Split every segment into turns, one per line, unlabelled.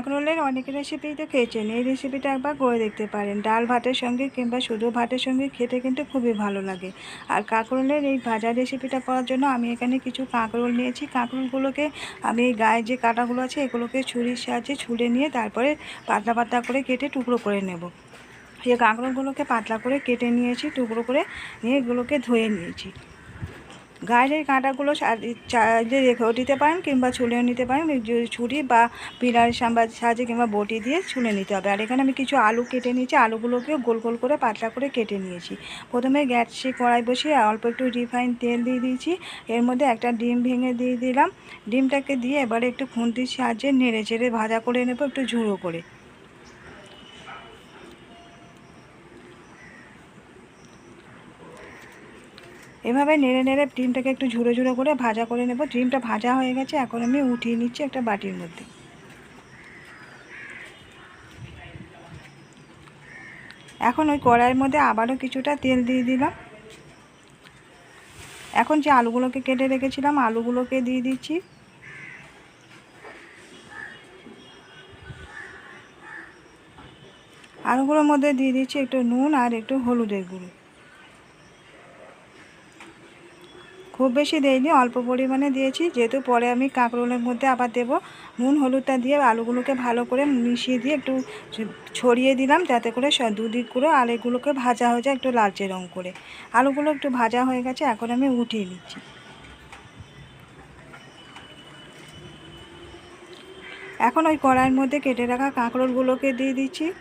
কাঁকরোলের অনেক রেসিপি তো খেয়েছেন। এই রেসিপিটা একবার করে দেখতে পারেন। ডাল ভাতের সঙ্গে কিংবা শুধু ভাতের সঙ্গে খেতে কিন্তু খুবই ভালো লাগে। আর কাঁকরোলের এই ভাজা রেসিপিটা করার জন্য আমি এখানে কিছু কাঁকরোল নিয়েছি। কাঁকরোলগুলোকে আমি এই গায়ে যে কাঁটাগুলো আছে, এগুলোকে ছুরির সাহায্যে ছুলে নিয়ে তারপরে পাতলা পাতলা করে কেটে টুকরো করে নেব। এই কাঁকরোলগুলোকে পাতলা করে কেটে নিয়েছি, টুকরো করে নিয়ে এগুলোকে ধুয়ে নিয়েছি। গায়ের কাঁটাগুলো সা- চাইলে রেখেও দিতে পারেন কিংবা ছুলেও নিতে পারেন। ছুরি বা পিলার সাহায্যে কিংবা বটি দিয়ে ছুলে নিতে হবে। আর এখানে আমি কিছু আলু কেটে নিয়েছি। আলুগুলোকেও গোল গোল করে পাতলা করে কেটে নিয়েছি। প্রথমে গ্যাসে কড়াই বসিয়ে অল্প একটু রিফাইন তেল দিয়ে দিয়েছি। এর মধ্যে একটা ডিম ভেঙে দিয়ে দিলাম। ডিমটাকে দিয়ে এবারে একটু খুন্তির সাহায্যে নেড়ে চেড়ে ভাজা করে নেব, একটু ঝুড়ো করে। এভাবে নেড়ে নেড়ে ডিমটাকে একটু ঝুড়ো ঝুড়ো করে ভাজা করে নেব। ডিমটা ভাজা হয়ে গেছে, এখন আমি উঠিয়ে নিচ্ছি একটা বাটির মধ্যে। এখন ওই কড়াইয়ের মধ্যে আবারও কিছুটা তেল দিয়ে দিলাম। এখন যে আলুগুলোকে কেটে রেখেছিলাম, আলুগুলোকে দিয়ে দিচ্ছি। আলুগুলোর মধ্যে দিয়ে দিচ্ছি একটু নুন আর একটু হলুদের গুঁড়ো। খুব বেশি দেইনি, অল্প পরিমাণে দিয়েছি। যেহেতু পরে আমি কাঁকরোলের মধ্যে আবার দেবো। নুন, হলুদটা দিয়ে আলুগুলোকে ভালো করে মিশিয়ে দিয়ে একটু ছড়িয়ে দিলাম, যাতে করে স- দুদিক করে আলুগুলোকে ভাজা হয়ে যায় একটু লালচে রং করে। আলুগুলো একটু ভাজা হয়ে গেছে, এখন আমি উঠিয়ে নিচ্ছি। এখন ওই কড়াইয়ের মধ্যে কেটে রাখা কাঁকরোলগুলোকে দিয়ে দিচ্ছি।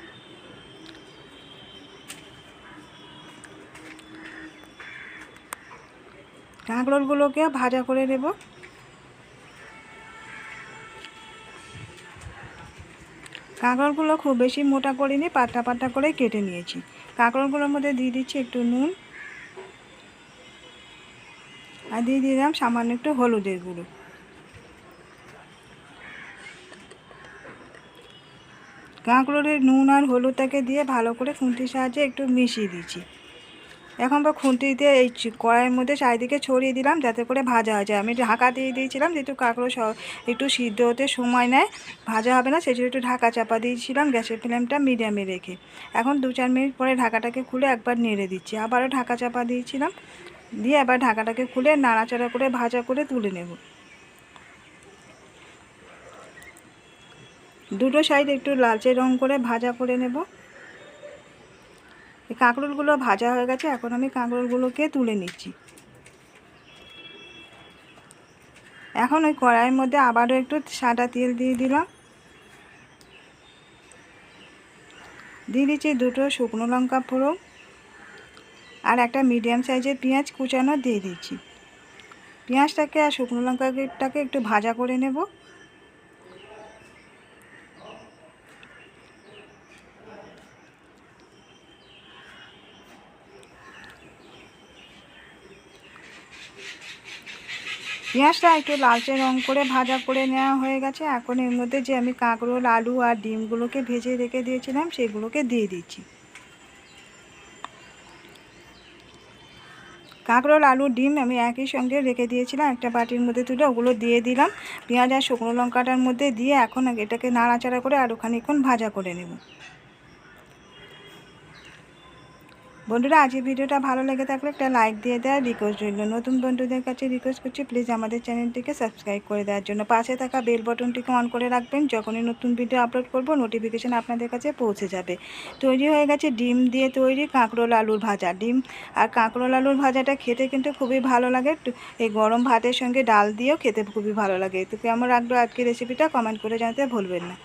কাঁকরোলগুলোকে ভাজা করে নেব। কাঁকরোলগুলো খুব বেশি মোটা করিনি, পাতলা পাতলা করে কেটে নিয়েছি। কাঁকরোলগুলোর মধ্যে দিয়ে দিচ্ছি একটু নুন আর দিয়ে দিলাম সামান্য একটু হলুদের গুঁড়ো। কাঁকরোলের নুন আর হলুদটাকে দিয়ে ভালো করে খুন্তির সাহায্যে একটু মিশিয়ে দিচ্ছি। এখন বা খুন্তি দিয়ে এই কড়াইয়ের মধ্যে চারিদিকে ছড়িয়ে দিলাম, যাতে করে ভাজা হয়ে যায়। আমি ঢাকা দিয়ে দিয়েছিলাম, যেহেতু কাঁকড়ো একটু সিদ্ধ হতে সময় নেয়, ভাজা হবে না, সেজন্য একটু ঢাকা চাপা দিয়েছিলাম, গ্যাসের ফ্লেমটা মিডিয়ামে রেখে। এখন দু চার মিনিট পরে ঢাকাটাকে খুলে একবার নেড়ে দিচ্ছি। আবারও ঢাকা চাপা দিয়েছিলাম, দিয়ে আবার ঢাকাটাকে খুলে নাড়াচাড়া করে, ভাজা করে তুলে নেব। দুটো সাইড একটু লালচে রং করে ভাজা করে নেব। এই কাঁকরোলগুলো ভাজা হয়ে গেছে, এখন আমি কাঁকরোলগুলোকে তুলে নিচ্ছি। এখন ওই কড়াইয়ের মধ্যে আবারও একটু সাদা তেল দিয়ে দিলাম। দিয়ে দিচ্ছি দুটো শুকনো লঙ্কা ফোড়ন আর একটা মিডিয়াম সাইজের পেঁয়াজ কুচানো দিয়ে দিচ্ছি। পেঁয়াজটাকে আর শুকনো লঙ্কাটাকে একটু ভাজা করে নেব। পেঁয়াজটা একটু লালচে রং করে ভাজা করে নেওয়া হয়ে গেছে। এখন এর মধ্যে যে আমি কাঁকরোল আলু আর ডিমগুলোকে ভেজে রেখে দিয়েছিলাম, সেগুলোকে দিয়ে দিচ্ছি। কাঁকরোল আলু ডিম আমি একই সঙ্গে রেখে দিয়েছিলাম। একটা বাটির মধ্যে তুলে ওগুলো দিয়ে দিলাম। পেঁয়াজ আর শুকনো লঙ্কাটার মধ্যে দিয়ে এখন এটাকে নাড়াচাড়া করে আরও খানিক্ষণ ভাজা করে নেব। বন্ধুরা আজ এই ভিডিওটা ভালো লেগে থাকলে একটা লাইক দিয়ে দেওয়ার রিকোয়েস্ট রইল। নতুন বন্ধুদের কাছে রিকোয়েস্ট করছি প্লিজ আমাদের চ্যানেলটিকে সাবস্ক্রাইব করে দেওয়ার জন্য। পাশে থাকা বেল বটনটিকে অন করে রাখবেন, যখনই নতুন ভিডিও আপলোড করব নোটিফিকেশান আপনাদের কাছে পৌঁছে যাবে। তৈরি হয়ে গেছে ডিম দিয়ে তৈরি কাঁকরোল আলুর ভাজা। ডিম আর কাঁকরোল আলুর ভাজাটা খেতে কিন্তু খুবই ভালো লাগে। এই গরম ভাতের সঙ্গে ডাল দিয়েও খেতে খুবই ভালো লাগে। তো কেমন রাখব আজকের রেসিপিটা কমেন্ট করে জানাতে ভুলবেন না।